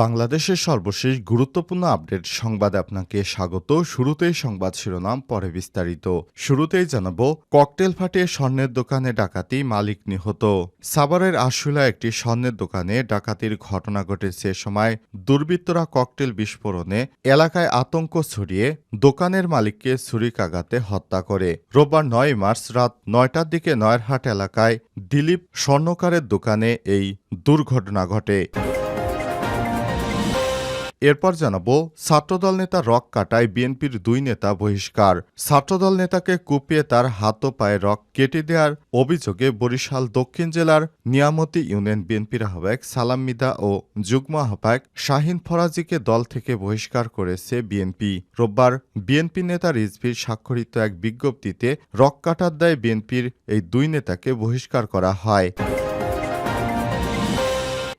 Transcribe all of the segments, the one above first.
বাংলাদেশের সর্বশেষ গুরুত্বপূর্ণ আপডেট সংবাদে আপনাকে স্বাগত। শুরুতেই সংবাদ শিরোনাম, পরে বিস্তারিত। শুরুতেই জানাব, ককটেল ফাটিয়ে স্বর্ণের দোকানে ডাকাতি মালিক নিহত। সাভারের আশুলা একটি স্বর্ণের দোকানে ডাকাতির ঘটনা ঘটেছে এ সময় দুর্বৃত্তরা ককটেল বিস্ফোরণে এলাকায় আতঙ্ক ছড়িয়ে দোকানের মালিককে ছুরিকাঘাতে হত্যা করে। রোববার নয় মার্চ রাত নয়টার দিকে নয়ারহাট এলাকায় দিলীপ স্বর্ণকারের দোকানে এই দুর্ঘটনা ঘটে। এরপর জানাব, ছাত্রদল নেতা রক কাটায় বিএনপির দুই নেতা বহিষ্কার। ছাত্রদল নেতাকে কুপিয়ে তার হাত ও পায়ে রক কেটে দেওয়ার অভিযোগে বরিশাল দক্ষিণ জেলার নিয়ামতি ইউনিয়ন বিএনপির আহ্বায়ক সালাম মিদা ও যুগ্ম আহ্বায়ক শাহিন ফরাজিকে দল থেকে বহিষ্কার করেছে বিএনপি। রোববার বিএনপি নেতা রিজভির স্বাক্ষরিত এক বিজ্ঞপ্তিতে রক কাটার দায়ে বিএনপির এই দুই নেতাকে বহিষ্কার করা হয়।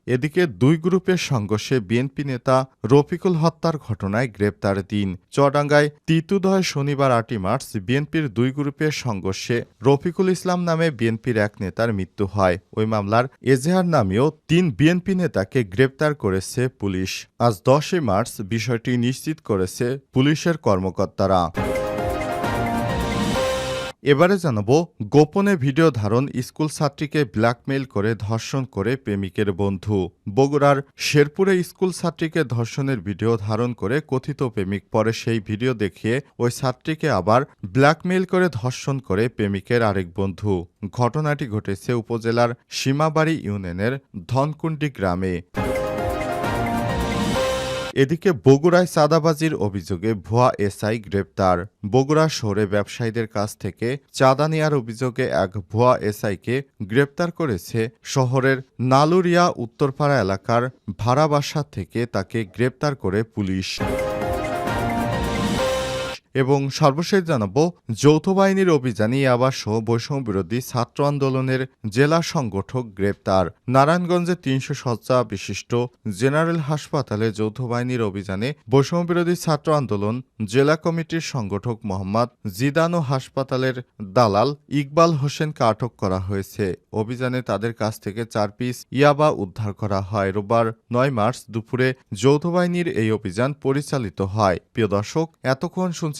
এদিকে দুই গ্রুপের সংঘর্ষে বিএনপি নেতা রফিকুল হত্যার ঘটনায় গ্রেপ্তার দিন চডাঙ্গায় তিতুদয় শনিবার আটই মার্চ বিএনপির দুই গ্রুপের সংঘর্ষে রফিকুল ইসলাম নামে বিএনপির এক নেতার মৃত্যু হয়। ওই মামলার এজেহার নামেও তিন বিএনপি নেতাকে গ্রেপ্তার করেছে পুলিশ। আজ দশই মার্চ বিষয়টি নিশ্চিত করেছে পুলিশের কর্মকর্তারা। এবারে জানাব, গোপনে ভিডিও ধারণ স্কুল ছাত্রীকে ব্ল্যাকমেইল করে ধর্ষণ করে প্রেমিকের বন্ধু। বগুড়ার শেরপুরে স্কুল ছাত্রীকে ধর্ষণের ভিডিও ধারণ করে কথিত প্রেমিক। পরে সেই ভিডিও দেখিয়ে ওই ছাত্রীকে আবার ব্ল্যাকমেইল করে ধর্ষণ করে প্রেমিকের আরেক বন্ধু। ঘটনাটি ঘটেছে উপজেলার সীমাবাড়ি ইউনিয়নের ধনকুণ্ডি গ্রামে। এদিকে বগুড়ায় চাঁদাবাজির অভিযোগে ভুয়া এসআই গ্রেপ্তার। বগুড়া শহরে ব্যবসায়ীদের কাছ থেকে চাঁদা নেওয়ার অভিযোগে এক ভুয়া এসআইকে গ্রেপ্তার করেছে শহরের নালুরিয়া উত্তরপাড়া এলাকার ভাড়া বাসা থেকে তাকে গ্রেপ্তার করে পুলিশ। এবং সর্বশেষ জানাব, যৌথ বাহিনীর অভিযানে আবাস সহ বৈষম্য বিরোধী ছাত্র আন্দোলনের জেলা সংগঠক গ্রেপ্তার। নারায়ণগঞ্জে তিনশো শয্যা বিশিষ্ট জেনারেল হাসপাতালে যৌথ বাহিনীর অভিযানে বৈষম্য বিরোধী ছাত্র আন্দোলন জেলা কমিটির সংগঠক মোহাম্মদ জিদানো হাসপাতালের দালাল ইকবাল হোসেনকে আটক করা হয়েছে। অভিযানে তাদের কাছ থেকে চার পিস ইয়াবা উদ্ধার করা হয়। রোববার নয় মার্চ দুপুরে যৌথ বাহিনীর এই অভিযান পরিচালিত হয়। প্রিয় দর্শক, এতক্ষণ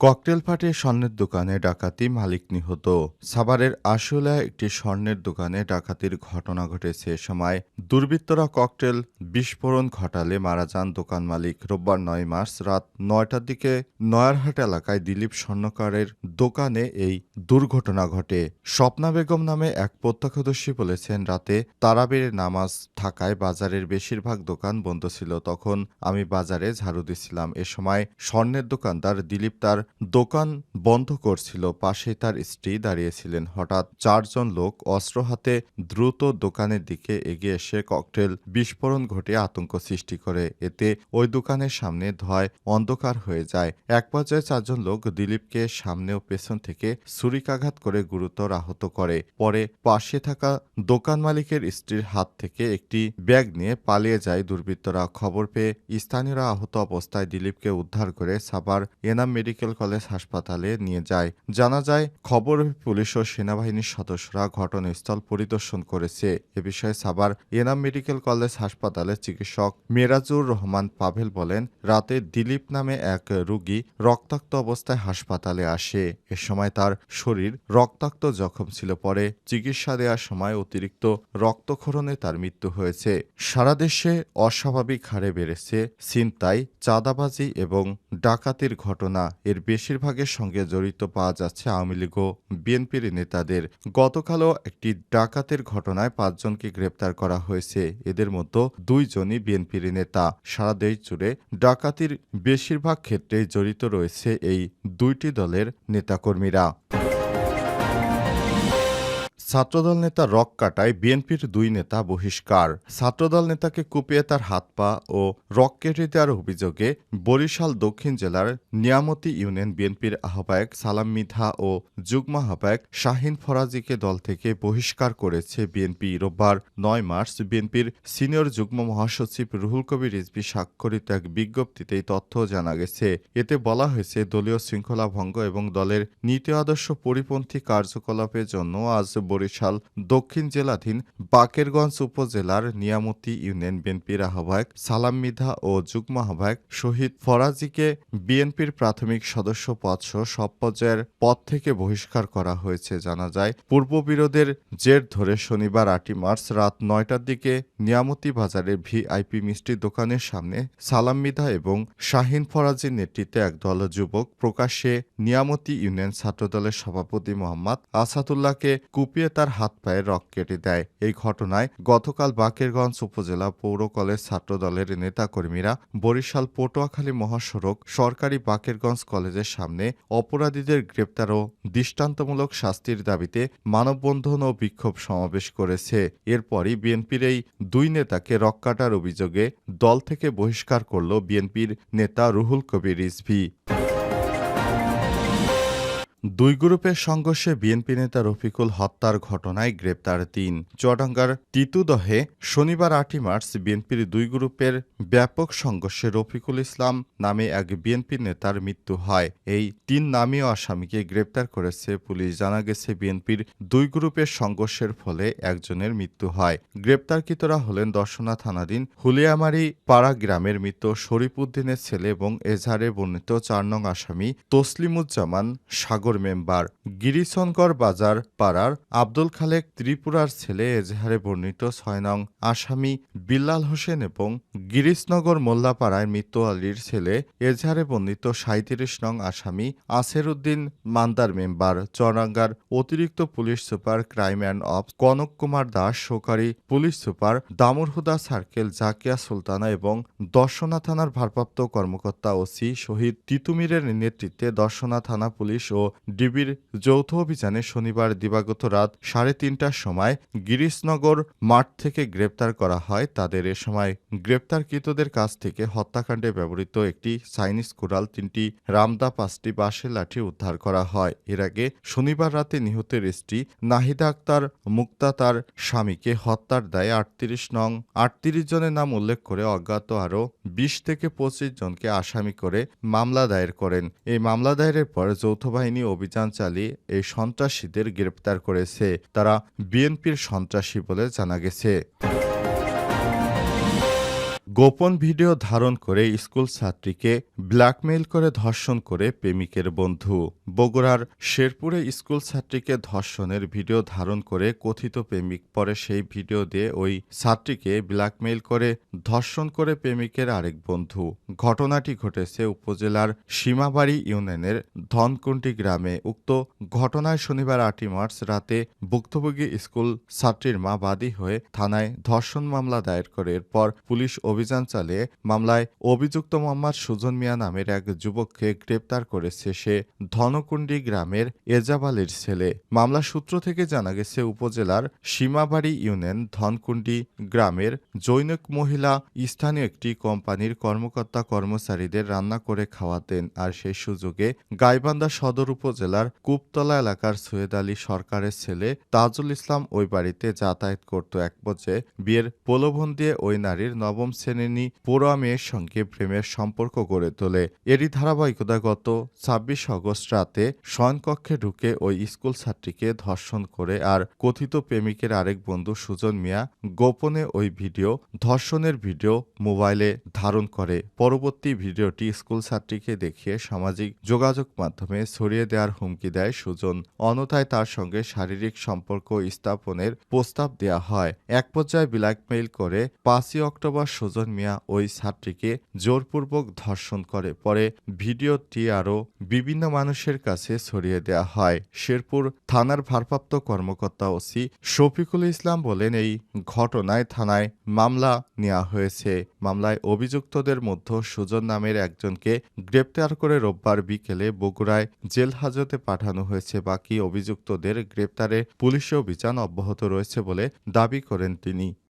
ককটেল ফাটে স্বর্ণের দোকানে ডাকাতি মালিক নিহত। সাভারের আশুলা একটি স্বর্ণের দোকানে ডাকাতির ঘটনা ঘটেছে। এ সময় দুর্বৃত্তরা ককটেল বিস্ফোরণ ঘটালে মারা যান দোকান মালিক। রোববার নয় মার্চ রাত নয়টার দিকে নয়ারহাট এলাকায় দিলীপ স্বর্ণকারের দোকানে এই দুর্ঘটনা ঘটে। স্বপ্না বেগম নামে এক প্রত্যক্ষদর্শী বলেছেন, রাতে তারাবির নামাজ থাকায় বাজারের বেশিরভাগ দোকান বন্ধ ছিল। তখন আমি বাজারে ঝাড়ু দিছিলাম। এ সময় স্বর্ণের দোকানদার দিলীপ তার দোকান বন্ধ করছিল। পাশে তার স্ত্রী দাঁড়িয়েছিলেন। হঠাৎ চারজন লোক অস্ত্র হাতে দ্রুত দোকানের দিকে এগিয়ে এসে ককটেল বিস্ফোরণ ঘটে আতঙ্ক সৃষ্টি করে। এতে ওই দোকানের সামনে ধয় অন্ধকার হয়ে যায়। এক পর্যায়ে চারজন লোক দিলীপকে সামনে ও পেছন থেকে ছুরিকাঘাত করে গুরুতর আহত করে। পরে পাশে থাকা দোকান মালিকের স্ত্রীর হাত থেকে একটি ব্যাগ নিয়ে পালিয়ে যায় দুর্বৃত্তরা। খবর পেয়ে স্থানীয়রা আহত অবস্থায় দিলীপকে উদ্ধার করে সাবার এনাম মেডিকেল কলেজ হাসপাতালে নিয়ে যায়। জানা যায়, খবর পুলিশ ও সেনাবাহিনীর সদস্যরা ঘটনাস্থল পরিদর্শন করেছে। এ বিষয়ে সাভার এনাম মেডিকেল কলেজ হাসপাতালের চিকিৎসক মেরাজুর রহমান পাভেল বলেন, রাতে দিলীপ নামে এক রোগী রক্তাক্ত অবস্থায় হাসপাতালে আসে। এ সময় তার শরীর রক্তাক্ত জখম ছিল পরে চিকিৎসা দেওয়ার সময় অতিরিক্ত রক্তক্ষরণে তার মৃত্যু হয়েছে। সারা দেশে অস্বাভাবিক হারে বেড়েছে ছিনতাই, চাঁদাবাজি এবং ডাকাতির ঘটনা। এর বেশিরভাগের সঙ্গে জড়িত পাওয়া যাচ্ছে আওয়ামী লীগ ও বিএনপির নেতাদের। গতকালও একটি ডাকাতের ঘটনায় পাঁচজনকে গ্রেপ্তার করা হয়েছে। এদের মধ্যে দুইজনই বিএনপির নেতা। সারা দেশ জুড়ে ডাকাতির বেশিরভাগ ক্ষেত্রেই জড়িত রয়েছে এই দুইটি দলের নেতাকর্মীরা। ছাত্রদল নেতা রক কাটায় বিএনপির দুই নেতা বহিষ্কার। ছাত্রদল নেতাকে কুপিয়ে তার হাত পা ও রক কেটে দেওয়ার অভিযোগে বরিশাল দক্ষিণ জেলার নিয়ামতি ইউনিয়ন বিএনপির আহ্বায়ক সালাম মিধা ও যুগ্ম আহ্বায়ক শাহিন ফরাজিকে দল থেকে বহিষ্কার করেছে বিএনপি। রোববার নয় মার্চ বিএনপির সিনিয়র যুগ্ম মহাসচিব রুহুল কবির রিজভি স্বাক্ষরিত এক বিজ্ঞপ্তিতে তথ্য জানা গেছে। এতে বলা হয়েছে, দলীয় শৃঙ্খলা ভঙ্গ এবং দলের নীতি আদর্শ পরিপন্থী কার্যকলাপের জন্য আজ বরিশাল, দক্ষিণ জেলাধীন বাকেরগঞ্জ উপজেলার নিয়ামতি ইউনিয়ন বিএনপির আহ্বায়ক সালাম মিধা ও যুগ্ম আহ্বায়ক শহীদ ফরাজিকে বিএনপির প্রাথমিক সদস্য পদসহ সব পর্যায়ের পদ থেকে বহিষ্কার করা হয়েছে জানা যায়। পূর্ববিরোধের জের ধরে শনিবার আটই মার্চ রাত নয়টার দিকে নিয়ামতি বাজারের ভিআইপি মিষ্টির দোকানের সামনে সালাম মিধা এবং শাহিন ফরাজির নেতৃত্বে একদল যুবক প্রকাশ্যে নিয়ামতি ইউনিয়ন ছাত্রদলের সভাপতি মোহাম্মদ আসাদুল্লাহকে কুপিয়ে তার হাত পায়ে রক কেটে দেয়। এই ঘটনায় গতকাল বাকেরগঞ্জ উপজেলা পৌর কলেজ ছাত্রদলের নেতাকর্মীরা বরিশাল পটুয়াখালী মহাসড়ক সরকারি বাকেরগঞ্জ কলেজের সামনে অপরাধীদের গ্রেপ্তার ও দৃষ্টান্তমূলক শাস্তির দাবিতে মানববন্ধন ও বিক্ষোভ সমাবেশ করেছে। এরপরই বিএনপির এই দুই নেতাকে রক কাটার অভিযোগে দল থেকে বহিষ্কার করল বিএনপির নেতা রুহুল কবির রিজভি। দুই গ্রুপের সংঘর্ষে বিএনপি নেতা রফিকুল হত্যার ঘটনায় গ্রেপ্তার তিন। চুয়াডাঙ্গার তিতুদহে শনিবার আটই মার্চ বিএনপির দুই গ্রুপের ব্যাপক সংঘর্ষে রফিকুল ইসলাম নামে এক বিএনপি নেতার মৃত্যু হয়। এই তিন নামীয় আসামিকে গ্রেপ্তার করেছে পুলিশ। জানা গেছে, বিএনপির দুই গ্রুপের সংঘর্ষের ফলে একজনের মৃত্যু হয়। গ্রেপ্তারকৃতরা হলেন দর্শনা থানাধীন হুলিয়ামারি পাড়া গ্রামের মৃত শরীফুদ্দিনের ছেলে এবং এজাহারে বর্ণিত চার নং আসামি তসলিমুজ্জামান সাগর। মেম্বার গিরিশঙ্কর বাজার পাড়ার আব্দুল খালেক ত্রিপুরার ছেলে এজাহারে বর্ণিত ছয় নং আসামি বিল্লাল হোসেন এবং গিরিশনগর মোল্লাপাড়ায় মৃত্যু আলীর ছেলে এজাহারে বর্ণিত সাঁত্রিশ নং আসামি আসের উদ্দিন মান্দার মেম্বার চরাঙ্গার অতিরিক্ত police super crime and of Kanak Kumar Das সহকারী police super Damurhuda circle Zakia Sultana এবং দর্শনা থানার ভারপ্রাপ্ত কর্মকর্তা ওসি শহীদ তিতুমিরের নেতৃত্বে দর্শনা থানা পুলিশ ও ডিবির যৌথ অভিযানে শনিবার দিবাগত রাত সাড়ে তিনটার সময় গিরিশনগর মাঠ থেকে গ্রেপ্তার করা হয়। তাদের এ সময় গ্রেপ্তারকৃতদের কাছ থেকে হত্যাকাণ্ডে ব্যবহৃত একটি চাইনিজ কুড়াল, তিনটি রামদা, পাঁচটি বাঁশের লাঠি উদ্ধার করা হয়। এর আগে শনিবার রাতে নিহতের স্ত্রী নাহিদা আক্তার মুক্তা তার স্বামীকে হত্যার দায়ে আটত্রিশ নং আটত্রিশ জনের নাম উল্লেখ করে অজ্ঞাত আরও বিশ থেকে পঁচিশ জনকে আসামি করে মামলা দায়ের করেন। এই মামলা দায়েরের পর যৌথ বাহিনী অভিযান চালিয়ে এই সন্ত্রাসীদের গ্রেপ্তার করেছে। তারা বিএনপির সন্ত্রাসী বলে জানা গেছে। গোপন ভিডিও ধারণ করে স্কুল ছাত্রীকে ব্ল্যাকমেইল করে ধর্ষণ করে প্রেমিকের বন্ধু। বগুড়ার শেরপুরে স্কুল ছাত্রীকে ধর্ষণের ভিডিও ধারণ করে কথিত প্রেমিক পরে সেই ভিডিও দিয়ে ওই ছাত্রীকে ব্ল্যাকমেইল করে ধর্ষণ করে প্রেমিকের আরেক বন্ধু। ঘটনাটি ঘটেছে উপজেলার সীমাবাড়ি ইউনিয়নের ধনকুন্টি গ্রামে। উক্ত ঘটনায় শনিবার আটই মার্চ রাতে ভুক্তভোগী স্কুল ছাত্রীর মা বাদী হয়ে থানায় ধর্ষণ মামলা দায়ের করে। এরপর পুলিশ অভিযান চালিয়ে মামলায় অভিযুক্ত মোহাম্মদ সুজন মিয়া নামের এক যুবককে গ্রেপ্তার করেছে সে ধনকুন্ডি গ্রামের এজাবালের ছেলে। মামলা সূত্র থেকে জানা গেছে, উপজেলার সীমাবাড়ি ইউনিয়ন ধনকুন্ডি গ্রামের জৈনক মহিলা স্থানীয় একটি কোম্পানির কর্মকর্তা কর্মচারীদের রান্না করে খাওয়াতেন আর সেই সুযোগে গাইবান্ধা সদর উপজেলার কুপতলা এলাকার সৈয়দ আলী সরকারের ছেলে তাজুল ইসলাম ওই বাড়িতে যাতায়াত করত। এক পর্যায়ে বিয়ের প্রলোভন দিয়ে ওই নারীর নবম শ্রেণি পড়ুয়া মেয়ের সঙ্গে প্রেমের সম্পর্ক গড়ে তোলে। এরই ধারাবাহিকতা গত ছাব্বিশ অগস্ট রাতে শয়নকক্ষে ঢুকে ওই স্কুল ছাত্রীকে ধর্ষণ করে আর কথিত প্রেমিকের আরেক বন্ধু সুজন মিয়া গোপনে ওই ভিডিও, ধর্ষণের ভিডিও মোবাইলে ধারণ করে। পরবর্তী ভিডিওটি স্কুল ছাত্রীকে দেখিয়ে সামাজিক যোগাযোগ মাধ্যমে ছড়িয়ে দেওয়ার হুমকি দেয় সুজন। অনথায় তার সঙ্গে শারীরিক সম্পর্ক স্থাপনের প্রস্তাব দেওয়া হয়। এক পর্যায়ে ব্ল্যাকমেইল করে পাঁচই অক্টোবর সুজন সুজন মিয়া ওই ছাত্রীকে জোরপূর্বক ধর্ষণ করে। পরে ভিডিওটি আরও বিভিন্ন মানুষের কাছে ছড়িয়ে দেওয়া হয়। শেরপুর থানার ভারপ্রাপ্ত কর্মকর্তা ওসি শফিকুল ইসলাম বলেন, এই ঘটনায় থানায় মামলা নেওয়া হয়েছে। মামলায় অভিযুক্তদের মধ্যে সুজন নামের একজনকে গ্রেপ্তার করে রোববার বিকেলে বগুড়ায় জেল হাজতে পাঠানো হয়েছে। বাকি অভিযুক্তদের গ্রেপ্তারে পুলিশি অভিযান অব্যাহত রয়েছে বলে দাবি করেন তিনি।